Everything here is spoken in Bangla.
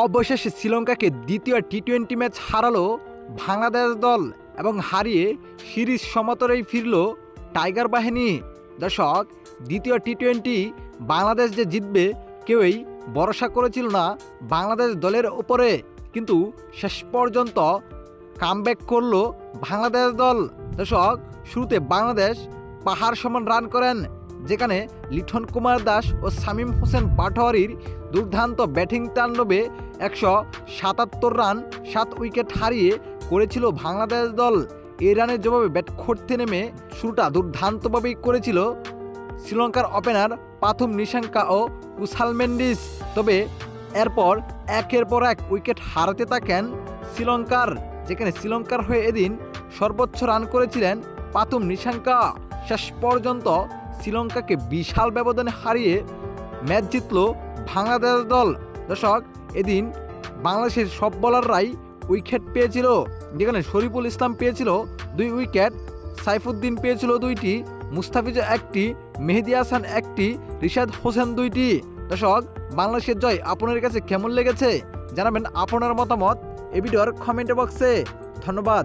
অবশেষে শ্রীলঙ্কাকে দ্বিতীয় টি টোয়েন্টি ম্যাচ হারালো বাংলাদেশ দল এবং হারিয়ে সিরিজ সমতরেই ফিরল টাইগার বাহিনী। দর্শক, দ্বিতীয় টি টোয়েন্টি বাংলাদেশ যে জিতবে কেউই ভরসা করেছিল না বাংলাদেশ দলের উপরে। কিন্তু শেষ পর্যন্ত কামব্যাক করল বাংলাদেশ দল। দর্শক, শুরুতে বাংলাদেশ পাহাড় সমান রান করেন, যেখানে লিঠন কুমার দাস ও শামীম হোসেন পাটোয়ারির দুর্দান্ত ব্যাটিং তাণ্ডবে একশো সাতাত্তর রান, সাত উইকেট হারিয়ে করেছিল বাংলাদেশ দল। এই রানের জবাবে ব্যাট করতে নেমে শুরুটা দুর্দান্তভাবেই করেছিল শ্রীলঙ্কার ওপেনার পাথুম নিশাঙ্কা ও কুশাল মেন্ডিস। তবে এরপর একের পর এক উইকেট হারাতে থাকেন শ্রীলঙ্কার, যেখানে শ্রীলঙ্কার হয়ে এদিন সর্বোচ্চ রান করেছিলেন পাতুম নিশাঙ্কা। শেষ পর্যন্ত শ্রীলঙ্কাকে বিশাল ব্যবধানে হারিয়ে ম্যাচ জিতল বাংলাদেশ দল। দর্শক, এদিন বাংলাদেশের সব বলাররাই উইকেট পেয়েছিল, যেখানে শরীফুল ইসলাম পেয়েছিল দুই উইকেট সাইফুদ্দিন পেয়েছিল দুইটি মুস্তাফিজা একটি, মেহেদি হাসান একটি, রিশাদ হোসেন দুইটি। দর্শক, বাংলাদেশের জয় আপনার কাছে কেমন লেগেছে? জানাবেন আপনার মতামত এ ভিডিওর কমেন্ট বক্সে ধন্যবাদ।